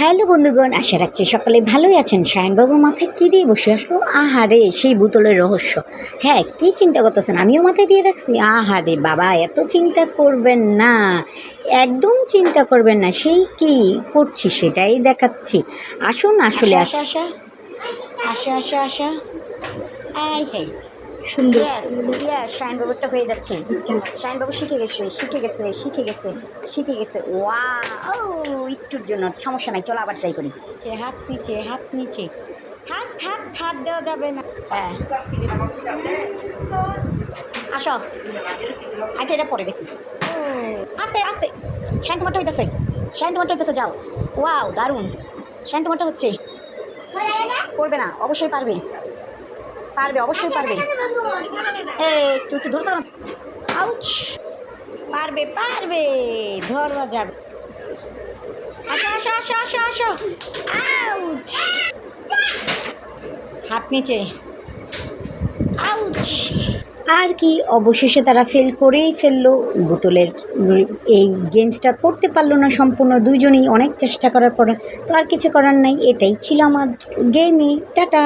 Hello বন্ধুগণ আশা রাখছি সকলে ভালোই আছেন। সায়নবাবুর মাথায় কী দিয়ে বসে আসলো? আহারে সেই বোতলের রহস্য। হ্যাঁ কি চিন্তা করতেছেন? আমিও মাথায় দিয়ে রাখছি। আহারে বাবা এত চিন্তা করবেন না। একদম চিন্তা করবেন না। সেই কি করছি সেটাই দেখাচ্ছি। আসুন আসলে আশা আসা আসা আসা আশা আই হাই সুন্দর। হয়ে যাচ্ছে। শায়নবাবু শিখে গেছে শিখে গেছে শিখে গেছে শিখে গেছে। ওয়া একটুর জন্য সমস্যা নাই চলো আবার ট্রাই করি। হাত নিচে হাত নিচে। হাত হাত হাত দেওয়া যাবে না। হ্যাঁ। আসো। আচ্ছা এটা পরে দেখি। আস্তে আস্তে। শাইন তোমারটা হইতেছে। শাইন তোমারটা হইতেছে যাও। ওয়াও দারুণ। শাইন তোমারটা হচ্ছে। করবে না অবশ্যই পারবে। পারবে, অবশ্যই পারবে। একটু একটু আউচ। পারবে পারবে, ধরা যাবে আউচ। হাত নিচে। আউচ। আর কি, অবশেষে তারা ফেল করেই ফেলল। বোতলের এই গেমসটা করতে পারল না সম্পূর্ণ দুজনেই অনেক চেষ্টা করার পরে তো আর কিছু করার নাই। এটাই ছিল আমার গেমে টাটা।